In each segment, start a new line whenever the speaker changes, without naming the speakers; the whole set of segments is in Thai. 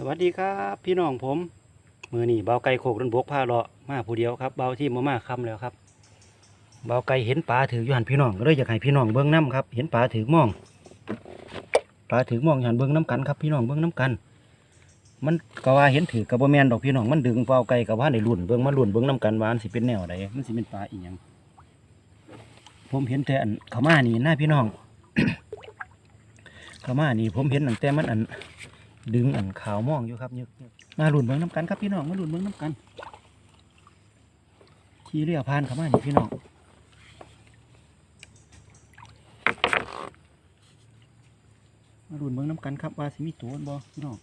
สวัสดีครับพี่น้องผมมือนี่เบาไก่โขกดันบกผ้าเลาะมาผู้เดียวครับเบาที่มามาคำแล้วครับเบาไก่เห็นปลาถืออยู่หันพี่น้องก็เลยอยากให้พี่น้องเบิ้งน้ำครับ เห็นปลาถือมองปลาถือมองอยู่หันเบิ้งน้ำกันครับพี่น้องเบิ้งน้ำกัน มันก็ว่าเห็นถือกับบ่แมนดอกพี่น้องมันดึงเบาไก่กับว่าในรุ่นเบิ้งมารุ่นเบิ้งน้ำกันวานสิเป็นแนวใดมันสิเป็นปลาอีหยังผมเห็นแต่อันเขามานี่หน้าพี่น้องเขามานี่ผมเห็นตั้งแต่มันอัน ดึงอันขาวมองอยู่ครับยึกมาหลุนเบิ้งน้ำกันครับพี่น้องมาหลุนเบิ้งน้ำกันขี่เรือพานเข้ามานี่พี่น้องมาหลุนเบิ้งน้ำกันครับว่าสิมีตัวบ่พี่น้อง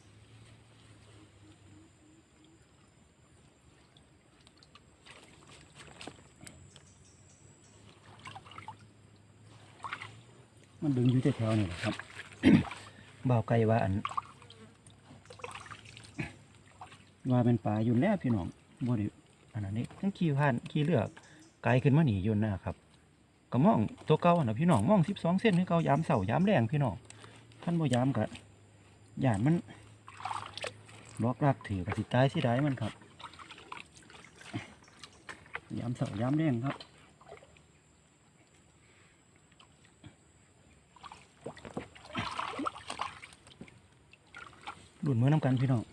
มันดึงอยู่แถวๆนี่แหละครับบ่าวไก่ว่าอัน ว่าเป็นป่าอยู่แล้วพี่น้องบ่ได้อันนั้นนี่ทั้งขี่ผ่านขี่เรือกไกลขึ้นมาหนีอยู่นะครับก็มองตัวเก่าน่ะพี่น้องมองสิบสองเส้นคือเก่ายามเสายามแรงพี่น้องท่านบ่ยามกะย่านมันล็อกลักถือกับสิตายสิได้มันครับยามเสายามแรงครับดุนมือน้ำกันพี่น้อง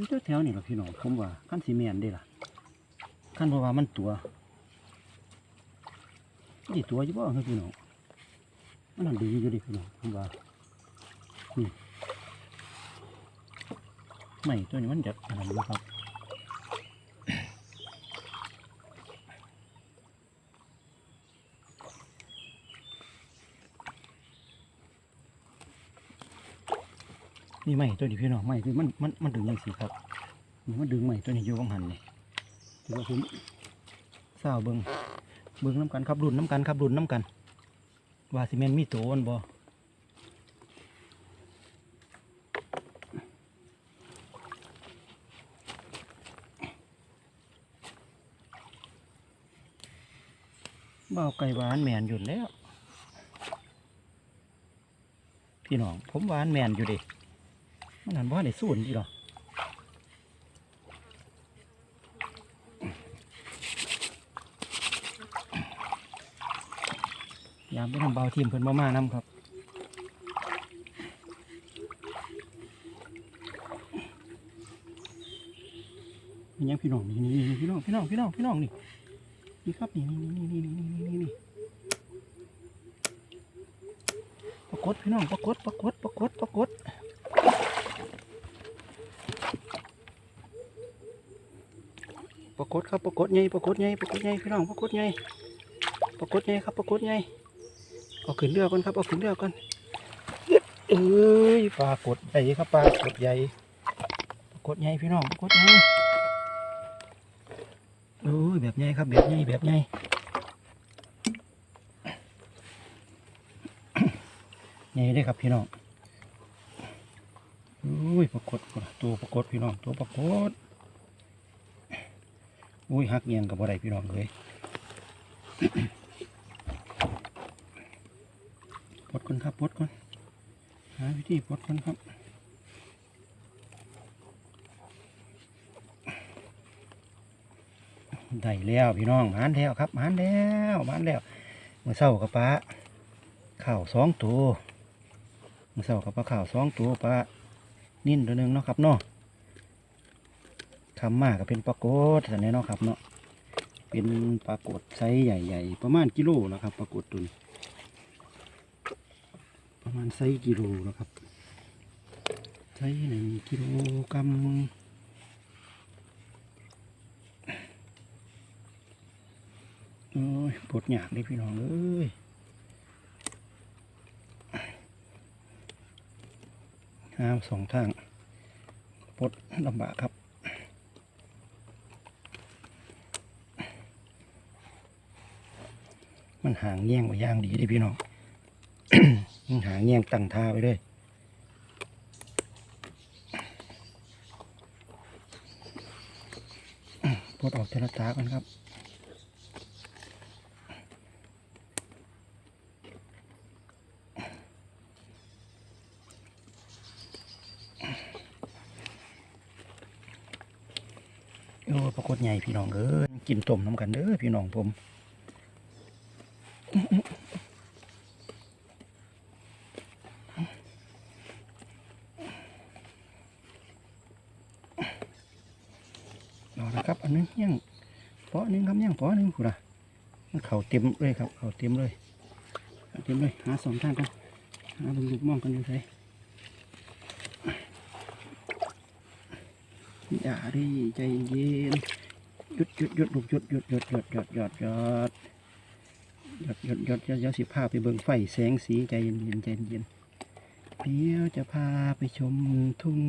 มีแถวๆนี่แหละพี่น้องผมว่าขั้นสีเมนได้ล่ะขั้นเพราะว่ามันตัวนี่ตัวอยู่บ่ครับพี่น้องมันนั่นดีอยู่ดิพี่น้องผมว่านี่ไม่ตัวนี้มันจะอะไรนะครับ นี่ไม่ตัวนี้พี่น้องไม่คือมันมันมันดึงยังสิครับนี่มันดึงไม่ตัวนี้อยู่บังหันนี่ถือว่าผมเศร้าเบิงเบิงน้ำกันครับรุนน้ำกันครับรุนน้ำกันว่าสิเมนมีโตอันบ่บ่าไก่หวานแมนอยู่แล้ว พี่น้องผมหวานแมนอยู่ดิ มันหันว่าในส่วนดีหรออยามไปทำเบาทีมเพิ่นมามานํครับนี่ยังพี่น้องนี่นี่นี่พี่น้องพี่น้องพี่น้องพี่น้องนี่นี่ครับนี่นี่นี่นี่นี่นี่นี่นี่ปรากฏพี่น้องปรากฏปรากฏปรากฏปรากฏ ปรากฏครับปรากฏไงปรากฏไงปรากฏไงพี่น้องปรากฏไงปรากฏไงครับปรากฏไงเอาขึ้นเรือก่อนครับเอาขึ้นเรือก่อนเอ้ยปรากฏใหญ่ครับปรากฏใหญ่ปรากฏใหญ่พี่น้องปรากฏใหญ่โอ้ยแบบใหญ่ครับแบบใหญ่แบบใหญ่ใหญ่เลยครับพี่น้องโอ้ยปรากฏตัวปรากฏพี่น้องตัวปรากฏ อุ้ยหักเงียงกับอะไรพี่น้องเลยปลดก่อนครับปลดก่อนหาวิธีปลดก่อนครับได้แล้วพี่น้องหานแล้วครับหานแล้วหานแล้วเมื่อเช้ากับปลาข่าวสองตัวเมื่อเช้ากับปลาข่าวสองตัวปลานิ่นตัวหนึ่งเนาะครับเนาะ คำมากก็เป็นปลากดสันนี้เนาะครับเนาะเป็นปลากดไซส์ใหญ่ๆ ประมาณกิโลนะครับปลากดตัวนี้ประมาณไซส์กิโลนะครับไซส์หนึ่งกิโลกรัมโอ้ยปวดหยากเลยพี่น้องเอ้ยห้าวสองทางปวดลำบากครับ มัน หางแย่งไว้ย่างดีเลยพี่น้องมันหางแย่งตั้งท่าไปเลยปวดออกเทลตากันครับโอ้ปรากฏใหญ่พี่น้องเอ้ยกินต้มน้ำกันเด้อพี่น้องผมเอาละ ครับ อันนึงยังปออันนึงครับยังปออันนึงผู้ละมันเข่าเต็มเลยครับ เข่าเต็มเลยเต็มเลยหาสองทางกันหาบึงลูกมองกันยู่ไสอย่าดิใจเย็นหยุดหยุดหยุดลูกหยุดหยุดหยุดหยุดหยุดหยุดหยุดหยุดหยุดหยุดหยุดหยุดสิพาไปเบิ่งไฟแสงสีใจเย็นเย็นใจเย็นเดี๋ยวจะพาไปชมทุ่ง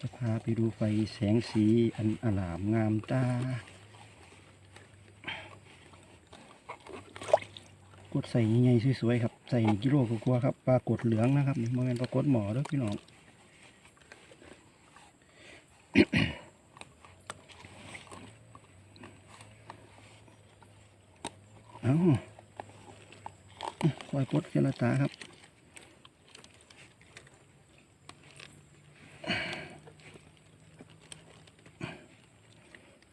จะพาไปดูไฟแสงสีอันอลามงามตากดใส่ใหญ่ๆสวยๆครับ ใส่กิโลกว่าครับปลากดเหลืองนะครับนี่โมเมนปลากดหมอด้อพี่น้องเอาคอยกดเจรตาครับ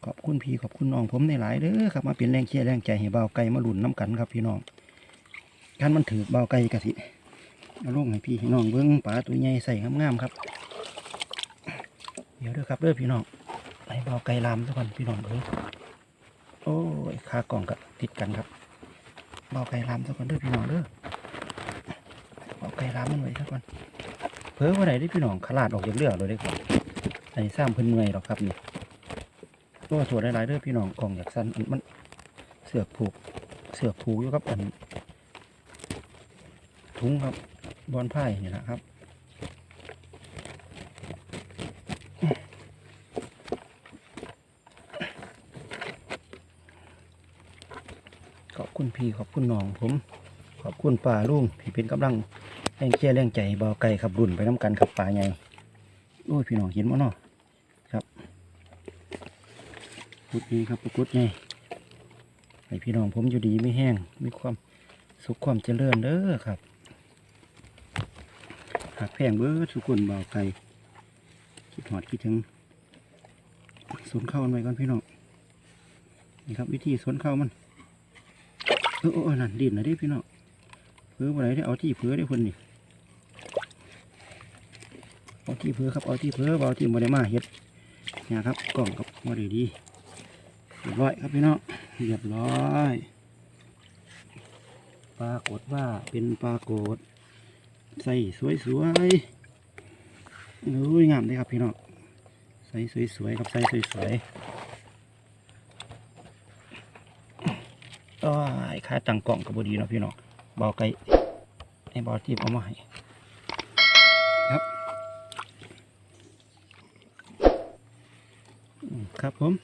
ขอบคุณพี่ขอบคุณน้องผมในหลายเด้อครับมาเป็นแรงเชียร์แรงใจให้เบาวไก่มาหลุนน้ำกันครับพี่น้องการมันถือเบาไก่กะสิเอาลงให้พี่ให้น้องเบิ้งปลาตัวใหญ่ใส่งามๆครับ เดี๋ยวเด้อครับเด้อพี่น้องให้เบาไก่ลามซะก่อนพี่น้องเอ้ยโอ้ยขากล่องกับติดกันครับเบาไก่ลามซะก่อนเด้อพี่น้องเด้อเบาไก่ลามมันไว้ซะก่อนเพิ่อว่าไหนได้พี่น้องขลาดออกจากเรือเลยได้ครับไอ้ซ้ำเพิ่นเมื่อยหรอกครับนี่ ตัวถั่วหลายๆเด้อพี่น้องกล่องอยากสั้นอันมันเสือกผูกเสือกผูกอยู่กับอันถุงครับบอนไผ่นี่แหละครับขอบคุณพี่ขอบคุณน้องผม ขอบคุณป่าลุงที่เป็นกำลังแรงเชียร์แรงใจเบาไก่ขับรุ่นไปน้ำกันขับป่าใหญ่โอ้ยพี่น้องเห็นมั้เนาะ กุดนี้ครับปรากฏไงให้พี่น้องผมอยู่ดีไม่แห้ง มีความสุขความเจริญเด้อครับหากแพงเบิดสุกุลบ่าวไก่คิดหอดคิดถึงสวนเข้ามันไว้ก่อนพี่น้องนี่ครับ วิธีสวนเข้ามันเออเออนั่นดินนะด้พี่น้องเพื่ออะไรได้เอาที่เพื่อได้คนนี่เอาที่เพื่อครับเอาที่เพื่อเอาที่โมเดมาเฮ็ดเนี่ยครับกล่องกับมเดดี เรียบร้อยครับพี่น้องเรียบร้อยปรากฏว่าเป็นปรากฏใส่สวยๆโอ้ยงามเลยครับพี่น้องใส่สวยๆครับใส่สวยๆอ้ยค่าตังกล่องกับบดีเนาะพี่น้องเบาไก่ให้บาที่เอามาให้ครับครับผม